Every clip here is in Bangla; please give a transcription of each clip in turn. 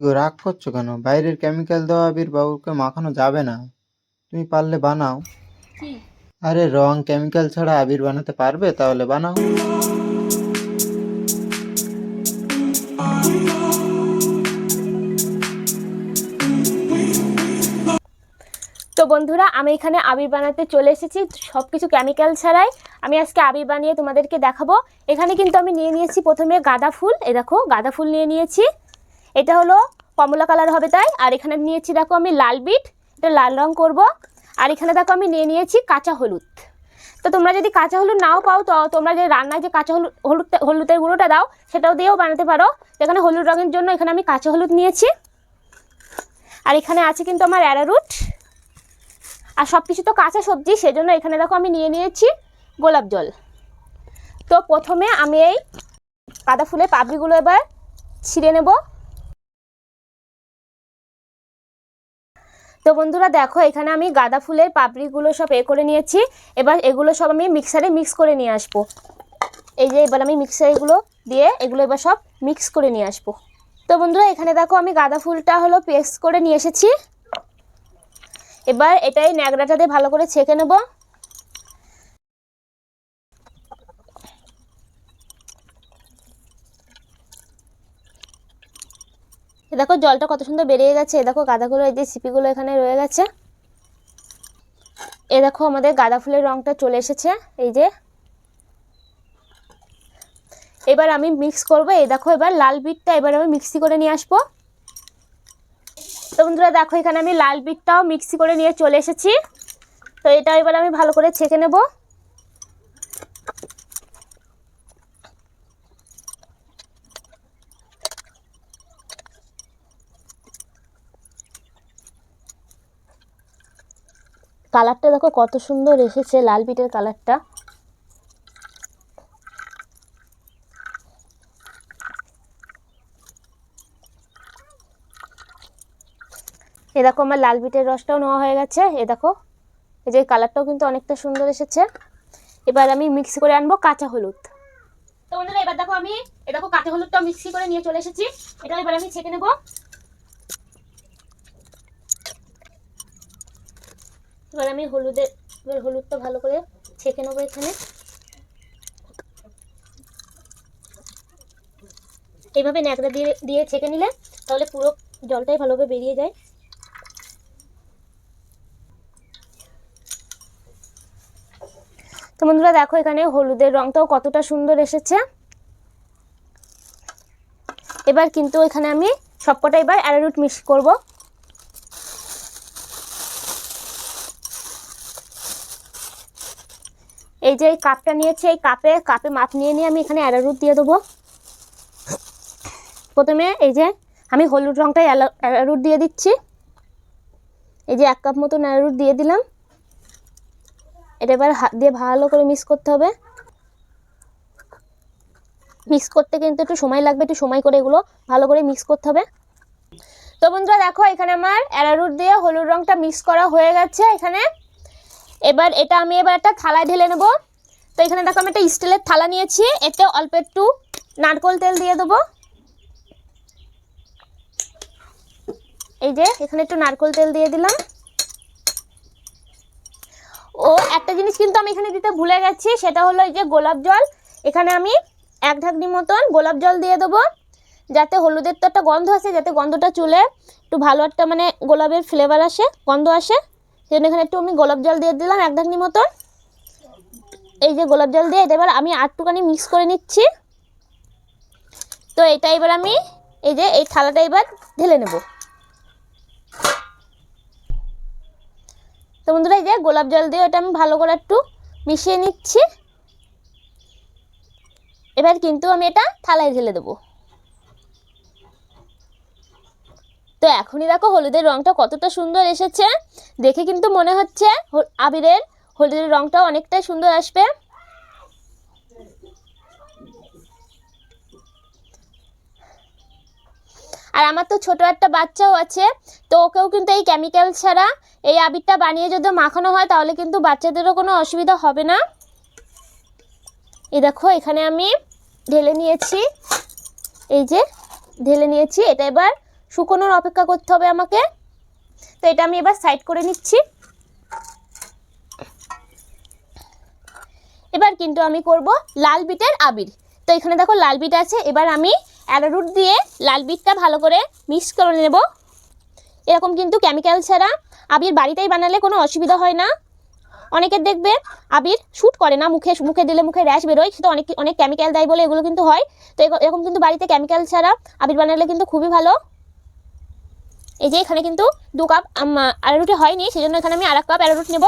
রাগ করছ কেন? বাইরের কেমিক্যাল দেওয়া আবির বাবুকে মাখানো যাবে না। তুমি পারলে বানাও। কি? আরে রং কেমিক্যাল ছাড়া আবির বানাতে পারবে? তাহলে বানাও। তো বন্ধুরা আমি এখানে আবির বানাতে চলে এসেছি সব কিছু কেমিক্যাল ছাড়াই। আমি আজকে আবির বানিয়ে তোমাদেরকে দেখাবো। এখানে কিন্তু আমি নিয়ে নিয়েছি প্রথমে গাঁদা ফুল। এই দেখো গাঁদা ফুল নিয়ে নিয়েছি। এটা হলো কমলা কালার হবে তাই। আর এখানে নিয়েছি দেখো আমি লাল বিট, এটা লাল রং করব। আর এখানে দেখো আমি নিয়ে নিয়েছি কাঁচা হলুদ। তো তোমরা যদি কাঁচা হলুদ নাও পাও, তো তোমরা যে রান্নায় যে কাঁচা হলুদ হলুদ হলুদের গুঁড়োটা দাও, সেটাও দিয়েও বানাতে পারো। এখানে হলুদ রঙের জন্য এখানে আমি কাঁচা হলুদ নিয়েছি। আর এখানে আছে কিন্তু আমার অ্যারারুট। আর সব কিছু তো কাঁচা সবজি, সেজন্য এখানে দেখো আমি নিয়ে নিয়েছি গোলাপ জল। তো প্রথমে আমি এই গাঁদা ফুলের পাপড়িগুলো এবার ছিঁড়ে নেব। তো বন্ধুরা দেখো, এখানে আমি গাঁদা ফুলের পাপড়িগুলো সব এ করে নিয়েছি। এবার এগুলো সব আমি মিক্সারে মিক্স করে নিয়ে আসব। এই যে এবার আমি মিক্সার এগুলো দিয়ে এগুলো এবার সব মিক্স করে নিয়ে আসব। তো বন্ধুরা, এখানে দেখো আমি গাঁদা ফুলটা হলো পেস্ট করে নিয়ে এসেছি। এবার এটাই ন্যাগড়াটা দিয়ে ভালো করে ছেঁকে নেব। দেখো জলটা কত সুন্দর বেরিয়ে গেছে। এ দেখো গাঁদাগুলো এই যে সিপিগুলো এখানে রয়ে গেছে। এ দেখো আমাদের গাঁদা ফুলের রঙটা চলে এসেছে, এই যে। এবার আমি মিক্স করব এই দেখো এবার লাল বিটটা এবার আমি মিক্সি করে নিয়ে আসব। তো বন্ধুরা দেখো এখানে আমি লাল বিটটাও মিক্সি করে নিয়ে চলে এসেছি। তো এটা এবার আমি ভালো করে ছেঁকে নেব। কালারটা দেখো কত সুন্দর এসেছে, লাল বিটের কালারটা। এ দেখো আমার লাল বিটের রসটাও নেওয়া হয়ে গেছে, এ দেখো। এই যে কালারটাও কিন্তু অনেকটা সুন্দর এসেছে। এবার আমি মিক্স করে আনব কাঁচা হলুদ। তো বন্ধুরা, এবার দেখো আমি, এ দেখো কাঁচা হলুদটা মিক্সি করে নিয়ে চলে এসেছি। এটা এবার আমি ছেঁকে নেব। এবার আমি হলুদের এবার হলুদটা ভালো করে ছেঁকে নেব এখানে। এইভাবে ন্যাকড়া দিয়ে দিয়ে ছেঁকে নিলে তাহলে পুরো জলটাই ভালোভাবে বেরিয়ে যায়। তো বন্ধুরা, দেখো এখানে হলুদের রংটাও কতটা সুন্দর এসেছে। এবার কিন্তু এখানে আমি সবকটা এবার অ্যারারুট মিক্স করব। এই যে এই কাপটা নিয়েছি, এই কাপে কাপে মাপ নিয়ে নিয়ে আমি এখানে অ্যারারুট দিয়ে দেবো। প্রথমে এই যে আমি হলুদ রংটাই অ্যারারুট দিয়ে দিচ্ছি। এই যে এক কাপ মতন অ্যারারুট দিয়ে দিলাম। এটা এবার হাত দিয়ে ভালো করে মিক্স করতে হবে। মিক্স করতে কিন্তু একটু সময় লাগবে, একটু সময় করে এগুলো ভালো করে মিক্স করতে হবে। তো বন্ধুরা দেখো, এখানে আমার অ্যারারুট দিয়ে হলুদ রঙটা মিক্স করা হয়ে গেছে। এখানে এবার এটা আমি এবার একটা থালায় ঢেলে নেব। তো এখানে দেখো আমি একটা স্টিলের থালা নিয়েছি, এতে অল্প একটু নারকোল তেল দিয়ে দেবো। এই যে, এখানে একটু নারকোল তেল দিয়ে দিলাম। ও, একটা জিনিস কিন্তু আমি এখানে দিতে ভুলে গেছি, সেটা হলো এই যে গোলাপ জল। এখানে আমি এক ঢাকনি মতন গোলাপ জল দিয়ে দেবো, যাতে হলুদের তো একটা গন্ধ আসে, যাতে গন্ধটা চুলে একটু ভালো একটা মানে গোলাপের ফ্লেভার আসে, গন্ধ আসে। সেজন্য এখানে একটু আমি গোলাপ জল দিয়ে দিলাম, এক ঢাকনি মতন। এই যে গোলাপ জল দিয়ে, এটা এবার আমি আটটুখানি মিক্স করে নিচ্ছি। তো এটা এবার আমি এই যে, এই থালাটা এবার ঢেলে নেব। তো বন্ধুরা, এই যে গোলাপ জল দিয়ে ওটা আমি ভালো করে একটু মিশিয়ে নিচ্ছি। এবার কিন্তু আমি এটা থালায় ঢেলে দেবো। তো এখনই দেখো হলুদের রঙটা কতটা সুন্দর এসেছে। দেখে কিন্তু মনে হচ্ছে আবিরের হলুদের রঙটাও অনেকটাই সুন্দর আসবে। আর আমার তো ছোট একটা বাচ্চাও আছে, তো ওকেও কিন্তু এই কেমিক্যাল ছাড়া এই আবিরটা বানিয়ে যদি মাখানো হয় তাহলে কিন্তু বাচ্চাদেরও কোনো অসুবিধা হবে না। এই দেখো, এখানে আমি ঢেলে নিয়েছি। এই যে, ঢেলে নিয়েছি। এটা এবার শুকোনোর অপেক্ষা করতে হবে আমাকে। তো এটা আমি এবার সাইড করে নিচ্ছি। এবার কিন্তু আমি করব লাল বিটের আবির। তো এখানে দেখো লাল বিট আছে, এবার আমি অ্যারোরুট দিয়ে লাল বিটটা ভালো করে মিক্স করে নেব। এরকম কিন্তু কেমিক্যাল ছাড়া আবির বাড়িতেই বানালে কোনো অসুবিধা হয় না। অনেকের দেখবে আবির শ্যুট করে না, মুখে মুখে দিলে মুখে র্যাশ বেরোয়, সেটা অনেক অনেক কেমিক্যাল দেয় বলে এগুলো কিন্তু হয়। তো এরকম কিন্তু বাড়িতে কেমিক্যাল ছাড়া আবির বানালে কিন্তু খুবই ভালো। এই যে এখানে কিন্তু দু কাপ অ্যারোরুটে হয়নি, সেজন্য এখানে আমি আর এক কাপ অ্যারোরুট নেব।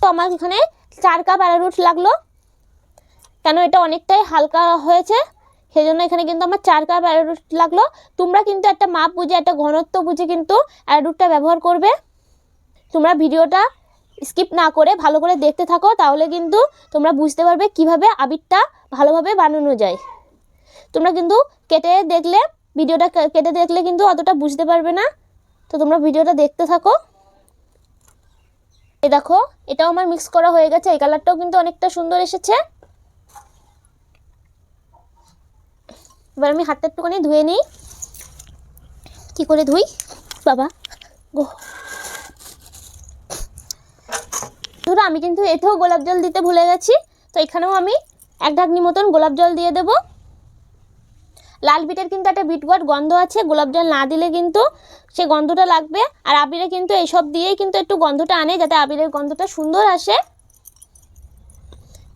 তো আমার এখানে চার কাপ অ্যারোরুট লাগল। কেন এটা অনেকটাই হালকা হয়েছে সেই জন্য এখানে কিন্তু আমার চার কাপ অ্যারোরুট লাগল। তোমরা কিন্তু একটা মাপ বুঝে, একটা ঘনত্ব বুঝে কিন্তু অ্যারোরুটটা ব্যবহার করবে। তোমরা ভিডিওটা স্কিপ না করে ভালো করে দেখতে থাকো, তাহলে কিন্তু তোমরা বুঝতে পারবে কীভাবে আবিরটা ভালোভাবে বানানো যায়। তোমরা কিন্তু কেটে দেখলে ভিডিওটা কেটে দেখলে কিন্তু অতটা বুঝতে পারবে না। তো তোমরা ভিডিওটা দেখতে থাকো। এ দেখো, এটাও আমার মিক্স করা হয়ে গেছে। এই কালারটাও কিন্তু অনেকটা সুন্দর এসেছে। এবার আমি হাতটা একটুখানি ধুয়ে নিই। কি করে ধুই? বাবা, গো। ধরো আমি কিন্তু এতেও গোলাপ জল দিতে ভুলে গেছি। তো এখানেও আমি এক ঢাকনি মতন গোলাপ জল দিয়ে দেব। লাল বিটের কিন্তু একটা বিটগট গন্ধ আছে, গোলাপ জল না দিলে কিন্তু সে গন্ধটা লাগবে। আর আবিরে কিন্তু এইসব দিয়েই কিন্তু একটু গন্ধটা আনে, যাতে আবিরের গন্ধটা সুন্দর আসে।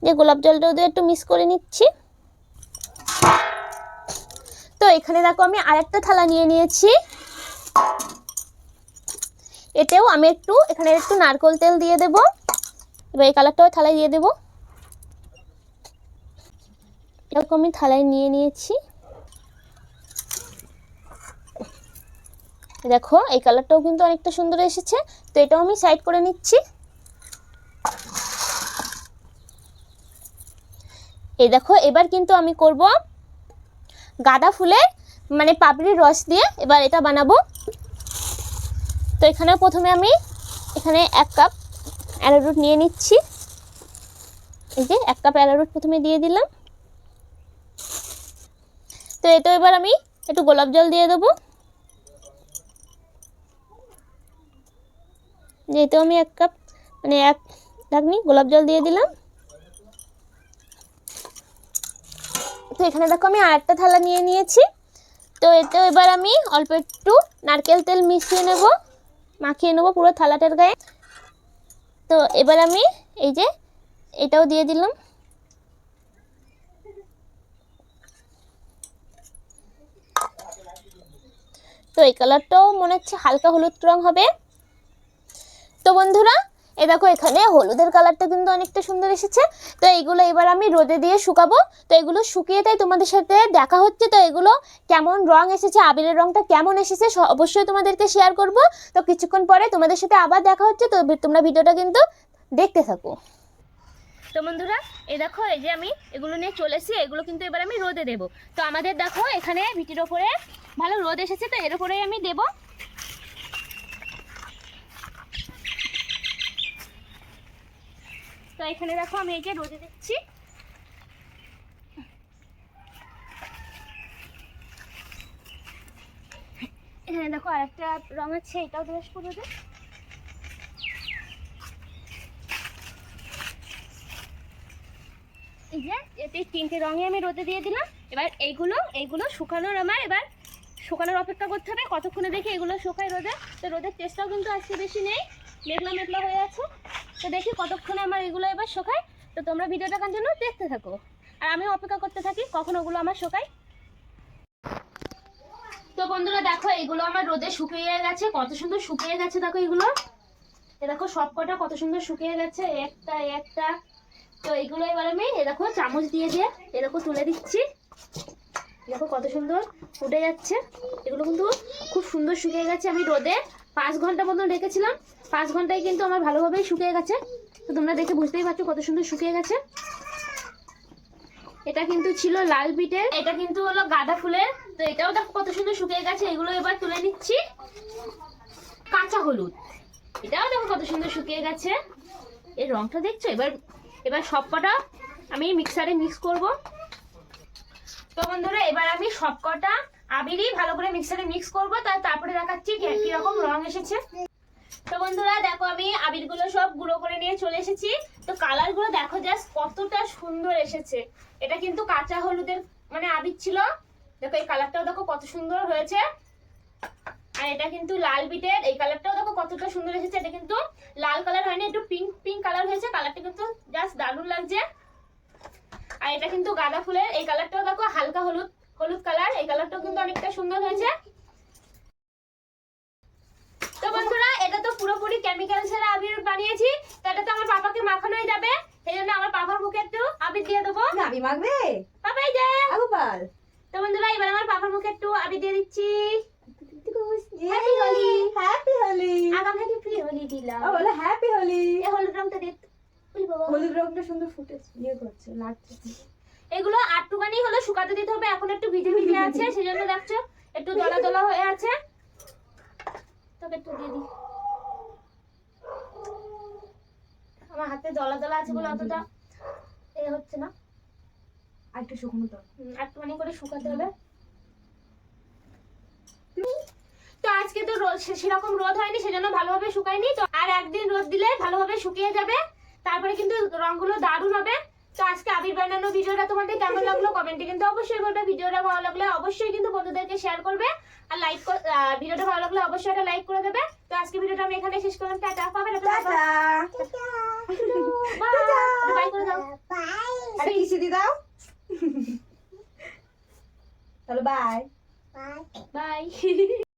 যে গোলাপ জলটাও দিয়ে একটু মিক্স করে নিচ্ছি। তো এখানে দেখো আমি আরেকটা থালা নিয়ে নিয়েছি। এতেও আমি একটু, এখানে একটু নারকোল তেল দিয়ে দেব। এবার এই কালারটাও থালায় দিয়ে দেব। এরকম আমি থালায় নিয়ে নিয়েছি। দেখো, এই কালারটাও কিন্তু অনেকটা সুন্দর এসেছে। তো এটাও আমি সাইড করে নিচ্ছি। এই দেখো, এবার কিন্তু আমি করব গাঁদা ফুলের মানে পাপড়ির রস দিয়ে এবার এটা বানাবো। তো এখানে প্রথমে আমি এখানে এক কাপ অ্যারোরুট নিয়ে নিচ্ছি। এই যে, এক কাপ অ্যারোরুট প্রথমে দিয়ে দিলাম। তো এতে এবার আমি একটু গোলাপ জল দিয়ে দেবো। যেহেতু আমি এক কাপ মানে এক ঢাকনি গোলাপ জল দিয়ে দিলাম। তো এখানে দেখো আমি আরেকটা থালা নিয়ে নিয়েছি। তো এতে এবার আমি অল্প একটু নারকেল তেল মিশিয়ে নেব, মাখিয়ে নেব পুরো থালাটার গায়ে। তো এবার আমি এই যে এটাও দিয়ে দিলাম। তো এই কালারটাও মনে হচ্ছে হালকা হলুদ রং হবে। তো বন্ধুরা, এ দেখো এখানে হলুদের কালারটা কিন্তু অনেকটা সুন্দর এসেছে। তো এইগুলো এবার আমি রোদে দিয়ে শুকাবো। তো এগুলো শুকিয়ে তাই তোমাদের সাথে দেখা হচ্ছে। তো এগুলো কেমন রং এসেছে, আবিরের রংটা কেমন এসেছে অবশ্যই তোমাদেরকে শেয়ার করব। তো কিছুক্ষণ পরে তোমাদের সাথে আবার দেখা হচ্ছে। তো তোমরা ভিডিওটা কিন্তু দেখতে থাকো। তো বন্ধুরা এই দেখো এই যে আমি এগুলো নিয়ে চলে এসেছি। এগুলো কিন্তু এবার আমি রোদে দেব। তো আমাদের দেখো এখানে ভিটির ওপরে ভালো রোদ এসেছে। তো এর ওপরেই আমি দেবো। তো এখানে দেখো আমি এই রোদে দিচ্ছি। এখানে দেখো আরেকটা রং আছে, এটাও আসব রোদে। এই তিনটে রঙে আমি রোদে দিয়ে দিলাম। এবার এইগুলো এইগুলো শুকানোর আমার এবার শুকানোর অপেক্ষা করতে হবে। কতক্ষণে দেখি এগুলো শুকায় রোদে। তো রোদের টেস্টটাও কিন্তু আজকে বেশি নেই। মেঘলা মেঘলা হয়ে আছে। তো দেখি কতক্ষণে আমার এগুলো এবার শোকায়। তো তোমরা ভিডিওটা কন্টিনিউ দেখতে থাকো। আর আমিও অপেক্ষা করতে থাকি, কখন ওগুলো আমার শোকায়। তো বন্ধুরা, দেখো, এগুলো আমার রোদে শুকিয়ে গেছে। কত সুন্দর শুকিয়ে গেছে, দেখো এগুলো। এ দেখো, সব কটা কত সুন্দর শুকিয়ে গেছে। একটা একটা। তো এগুলো এবার আমি, এ দেখো, চামচ দিয়ে দিয়ে এরকম তুলে দিচ্ছি। দেখো, কত সুন্দর ফুটে যাচ্ছে। এগুলো কিন্তু খুব সুন্দর শুকিয়ে গেছে আমি রোদে। পাঁচ ঘণ্টা মতন রেখেছিলাম। পাঁচ ঘন্টায় কিন্তু আমার ভালোভাবেই শুকিয়ে গেছে। তো তোমরা দেখে বুঝতেই পারছ কত সুন্দর শুকিয়ে গেছে। এটা কিন্তু ছিল লাল বিটের। এটা কিন্তু হলো গাঁদা ফুলের। তো এটাও দেখো কত সুন্দর শুকিয়ে গেছে। এগুলো এবার তুলে নিচ্ছি। কাঁচা হলুদ। এটাও দেখো কত সুন্দর শুকিয়ে গেছে। এর রংটা দেখছ? এবার এবার সব কটা আমি মিক্সারে মিক্স করব। তো বন্ধুরা, এবার আমি সব কটা আবিরই ভালো করে মিক্সারে মিক্স করব তার তারপরে দেখাচ্ছি কীরকম রং এসেছে। তো বন্ধুরা, দেখো আমি আবিরগুলো সব গুঁড়ো করে নিয়ে চলে এসেছি। তো কালারগুলো দেখো জাস্ট কতটা সুন্দর এসেছে। এটা কিন্তু কাঁচা হলুদের মানে আবির ছিল। দেখো এই কালারটাও দেখো কত সুন্দর হয়েছে। আর এটা কিন্তু লাল বিটের এই কালারটাও দেখো কতটা সুন্দর এসেছে। এটা কিন্তু লাল কালার হয়নি, একটু পিঙ্ক পিঙ্ক কালার হয়েছে। কালারটা কিন্তু জাস্ট দারুণ লাগছে। আর এটা কিন্তু গাঁদা ফুলের, এই কালারটাও দেখো হালকা হলুদ। হলুদ কালার এই কালারটাও কিন্তু অনেকটা সুন্দর হয়েছে। তো বন্ধুরা এটা তো পুরোপুরি কেমিক্যাল ছাড়া আবির বানিয়েছি তো এটা তো আমার পাপাকে মাখানোই যাবে সেই জন্য আমার পাপার মুখে একটু আবির দিয়ে দেবো। নাবি মাখবে? পাপাই যে আগুপাল তো বন্ধুরা এবার আমার পাপার মুখে একটু আবির দিয়ে দিচ্ছি। Happy Holi! হ্যাপি হোলি আগাম থেকে ফ্রি হলি দিলাম। ও বলে হ্যাপি হোলি এই হলুদ রংটা বাবা। হলুদ রংটা সুন্দর ফুটেছে ইয়ে করছে লাগছে। এগুলো আটটুখানি হলো শুকাতে দিতে হবে এখন একটু ভিজে ভিজে আছে সেজন্য দেখছ একটু দলা দলা হয়ে আছে। তোকে একটু দিয়ে দিই। আমার হাতে দলা দলা আছে বলে অতটা এ হচ্ছে না। আর একটু শুকনো তো। একটুখানি করে শুকাতে হবে। তো আজকে তো রোদ সেরকম রোদ হয়নি সেজন্য ভালোভাবে শুকায়নি। তো আর একদিন রোদ দিলে ভালোভাবে শুকিয়ে যাবে। তারপরে কিন্তু রংগুলো দারুণ হবে। বানানো ভিডিওটা তোমাদের কেমন লাগল কমেন্টে কিন্তু অবশ্যই বলবে। ভিডিওটা ভালো লাগলে অবশ্যই কিন্তু বন্ধুদেরকে শেয়ার করবে। আর লাইক ভিডিওটা ভালো লাগলে অবশ্যই একটা লাইক করে দেবে। তো আজকে ভিডিওটা আমি এখানে শেষ করলাম। টাটা পাবে না টাটা। বাই করে দাও। আরে কিসে দি দাও? তাহলে বাই বাই বাই